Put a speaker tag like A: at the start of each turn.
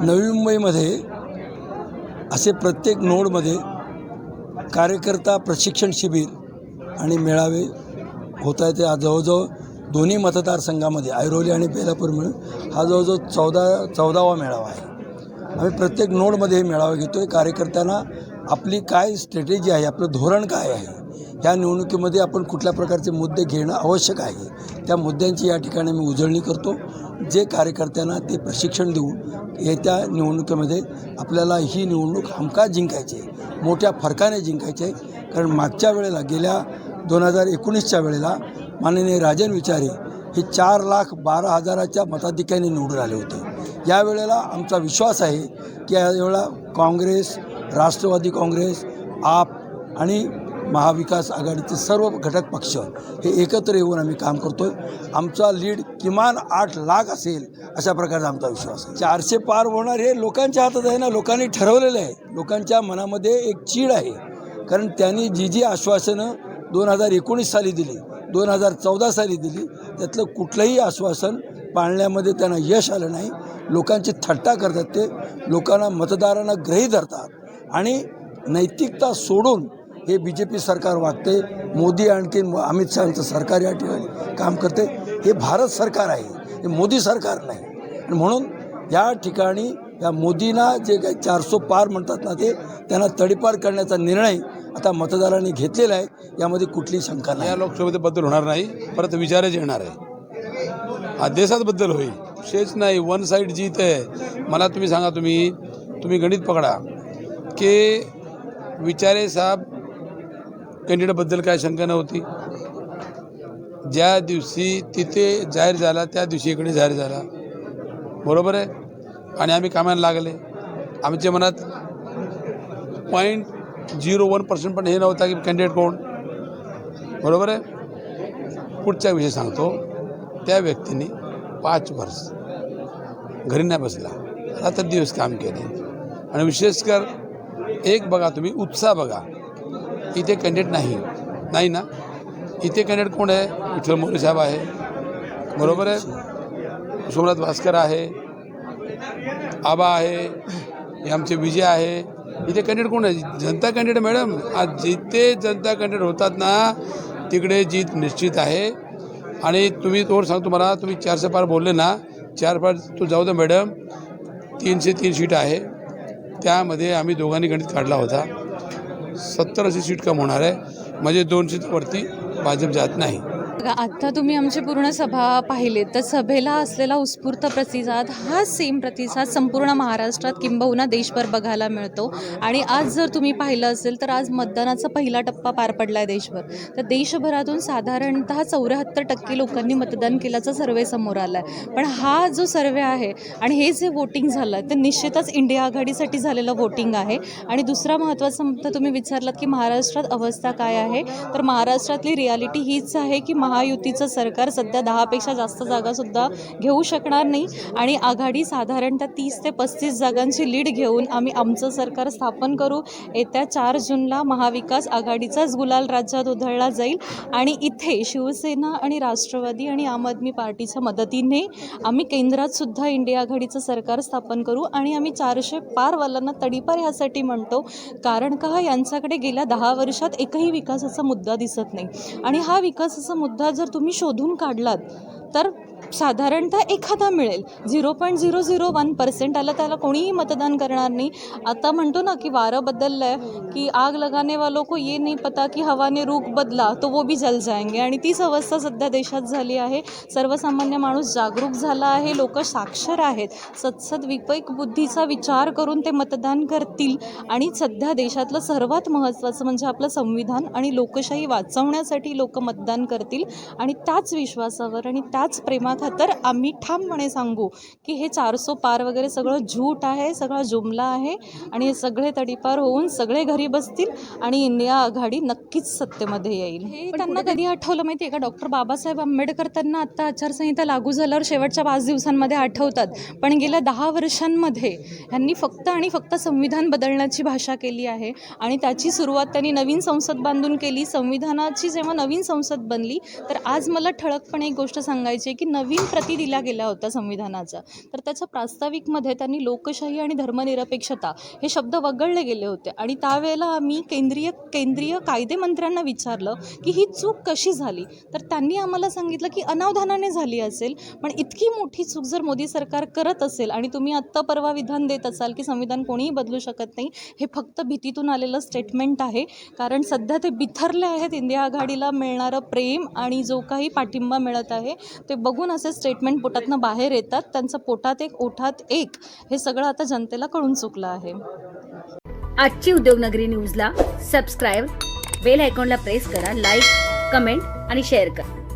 A: नवी मुंबईमध्ये असे प्रत्येक नोडमध्ये कार्यकर्ता प्रशिक्षण शिबिर आणि मेळावे होत आहेत. आज जवळजवळ दोन्ही मतदारसंघामध्ये ऐरोली आणि बेलापूर मिळून हा जवळजवळ चौदा चौदावा मेळावा आहे. आम्ही प्रत्येक नोडमध्ये हे मेळावा घेतो आहे कार्यकर्त्यांना आपली काय स्ट्रॅटेजी आहे आपलं धोरण काय आहे या निवडणुकीमध्ये आपण कुठल्या प्रकारचे मुद्दे घेणं आवश्यक आहे त्या मुद्द्यांची या ठिकाणी मी उजळणी करतो. जे कार्यकर्त्यांना ते प्रशिक्षण देऊन येत्या निवडणुकीमध्ये आपल्याला ही निवडणूक हमखास जिंकायची आहे मोठ्या फरकाने जिंकायची आहे. कारण मागच्या वेळेला गेल्या दोन हजार एकोणीसच्या वेळेला माननीय राजन विचारे हे चार लाख बारा हजाराच्या मताधिक्याने निवडून आले होते. यावेळेला आमचा विश्वास आहे की यावेळेला काँग्रेस राष्ट्रवादी काँग्रेस आप आणि महाविकास आघाडीचे सर्व घटक पक्ष हे एकत्र येऊन आम्ही काम करतो आहे आमचा लीड किमान आठ लाख असेल अशा प्रकारचा आमचा विश्वास आहे. चारशे पार होणार हे लोकांच्या हातात आहे ना लोकांनी ठरवलेलं आहे. लोकांच्या मनामध्ये एक चीड आहे. कारण त्यांनी जी जी आश्वासनं दोन हजार एकोणीस साली दिली दोन हजार चौदा साली दिली त्यातलं कुठलंही आश्वासन पाळण्यामध्ये त्यांना यश आलं नाही. लोकांची थट्टा करतात ते लोकांना मतदारांना ग्रही धरतात. आणि नैतिकता सोडून हे बी जे पी सरकार वागते मोदी आणखीन अमित शहाचं सरकार या ठिकाणी काम करते हे भारत सरकार आहे हे मोदी सरकार नाही. आणि म्हणून या ठिकाणी या मोदींना जे काही चारसो पार म्हणतात ना ते त्यांना तडीपार करण्याचा निर्णय आता मतदारांनी घेतलेला आहे. यामध्ये कुठली शंका नाही.
B: या लोकसभेत बद्दल होणार नाही परत विचारच येणार आहे. हा देशात बद्दल होईल शेच नाही वन साईड जीत आहे. मला तुम्ही सांगा तुम्ही तुम्ही गणित पकडा. की विचारे साहेब कॅन्डिडेटबद्दल काय शंका नव्हती. ज्या दिवशी तिथे जाहीर झाला त्या दिवशी इकडे जाहीर झाला. बरोबर आहे? आणि आम्ही कामाला लागले. आमच्या मनात पॉईंट झिरो वन पर्सेंट पण हे नव्हता की कॅन्डिडेट कोण. बरोबर आहे? पुढचा विषय सांगतो त्या व्यक्तीने पाच वर्ष घरी नाही बसला. रात्र दिवस काम केले. आणि विशेषकर एक बघा तुम्ही उत्साह बघा. इथे कॅन्डिडेट नाही. नाही ना? इथे कॅन्डिडेट कोण आहे? विठ्ठल मोरे साहेब आहे. बरोबर आहे? सोमनाथ भास्कर आहे. आबा आहे. हे आमचे विजय आहे. इथे कॅन्डिडेट कोण आहे? जनता कॅन्डिडेट मॅडम आज जिथे जनता कॅन्डिडेट होतात ना तिकडे जीत निश्चित आहे. आणि तुम्ही तोवर सांगतो मला तुम्ही चारशे पार बोलले ना चार पार तू जाऊ दे मॅडम तीनशे तीन सीट आहे. त्यामध्ये आम्ही दोघांनी गणित काढला होता. सत्तर अशी सीट कम होणार आहे. म्हणजे दोन वरती भाजप जात नाही.
C: बघा, आता तुम्ही आमची पूर्ण सभा पाहिली तर सभेला असलेला उत्स्फूर्त प्रतिसाद हा सेम प्रतिसाद संपूर्ण महाराष्ट्रात किंबहुना देशभर बघायला मिळतो. आणि आज जर तुम्ही पाहिलं असेल तर आज मतदानाचा पहिला टप्पा पार पडला आहे देशभर. तर देशभरातून साधारणतः चौऱ्याहत्तर टक्के लोकांनी मतदान केल्याचा सर्वे समोर आला आहे पण हा जो सर्वे आहे आणि हे जे वोटिंग झालं आहे ते निश्चितच इंडिया आघाडीसाठी झालेलं वोटिंग आहे. आणि दुसरा महत्त्वाचा मुद्दा तुम्ही विचारलात की महाराष्ट्रात अवस्था काय आहे? तर महाराष्ट्रातली रियालिटी हीच आहे की महायुतीचं सरकार सध्या दहापेक्षा जास्त जागासुद्धा घेऊ शकणार नाही. आणि आघाडी साधारणतः तीस ते पस्तीस जागांची लीड घेऊन आम्ही आमचं सरकार स्थापन करू. येत्या चार जूनला महाविकास आघाडीचाच गुलाल राज्यात उधळला जाईल. आणि इथे शिवसेना आणि राष्ट्रवादी आणि आम आदमी पार्टीच्या मदतीने आम्ही केंद्रातसुद्धा इंडिया आघाडीचं सरकार स्थापन करू. आणि आम्ही चारशे पारवाल्यांना तडीपार ह्यासाठी म्हणतो कारण का यांच्याकडे गेल्या दहा वर्षात एकही विकासाचा मुद्दा दिसत नाही. आणि हा विकासाचा मुद्दा जर तुम्ही शोधून काढलात तर साधारणतः एखादा मिळेल. Zero point zero zero one percent आलं त्याला कोणीही मतदान करणार नाही. आता म्हणतो ना की वारं बदललं आहे की आग लगाने वालों को ये नाही पता की हवाने रुख बदला तो वो भी जल जाएंगे. आणि तीच अवस्था सध्या देशात झाली आहे. सर्वसामान्य माणूस जागरूक झाला आहे लोक साक्षर आहेत. सत्सद विपैक बुद्धीचा विचार करून ते मतदान करतील. आणि सध्या देशातलं सर्वात महत्त्वाचं म्हणजे आपलं संविधान आणि लोकशाही वाचवण्यासाठी लोक मतदान करतील. आणि त्याच विश्वासावर आणि त्याच प्रेमाखातर आम्ही ठामपणे सांगू की हे चारसो पार वगैरे सगळं झूट आहे सगळा जुमला आहे आणि हे सगळे तडीपार होऊन सगळे घरी बसतील आणि इंडिया आघाडी नक्कीच सत्तेमध्ये येईल. हे त्यांना कधी आठवलं माहिती आहे का? डॉक्टर बाबासाहेब आंबेडकर त्यांना आत्ता आचारसंहिता लागू झाल्यावर शेवटच्या पाच दिवसांमध्ये आठवतात. पण गेल्या दहा वर्षांमध्ये ह्यांनी फक्त आणि फक्त संविधान बदलण्याची भाषा केली आहे आणि त्याची सुरुवात त्यांनी नवीन संसद बांधून केली. संविधानाची जेव्हा नवीन संसद बनली तर आज मला ठळकपणे एक गोष्ट सांगायची आहे की नवीन नवीन प्रती दिल्या गेल्या होत्या संविधानाच्या. तर त्याच्या प्रास्ताविकमध्ये त्यांनी लोकशाही आणि धर्मनिरपेक्षता हे शब्द वगळले गेले होते. आणि त्यावेळेला आम्ही केंद्रीय केंद्रीय कायदेमंत्र्यांना विचारलं की ही चूक कशी झाली? तर त्यांनी आम्हाला सांगितलं की अनावधानाने झाली असेल पण इतकी मोठी चूक जर मोदी सरकार करत असेल आणि तुम्ही आत्ता परवा विधान देत असाल की संविधान कोणीही बदलू शकत नाही हे फक्त भीतीतून आलेलं स्टेटमेंट आहे. कारण सध्या ते बिथरले आहेत. इंडिया आघाडीला मिळणारं प्रेम आणि जो काही पाठिंबा मिळत आहे ते बघून असे स्टेटमेंट पोटातनं बाहेर येतात. त्यांचं पोटात एक ओठात एक हे सगळं आता जनतेला कळून चुकलं आहे.
D: आजची उद्योगनगरी न्यूजला सबस्क्राईब बेल आयकॉनला प्रेस करा लाईक कमेंट आणि शेअर करा.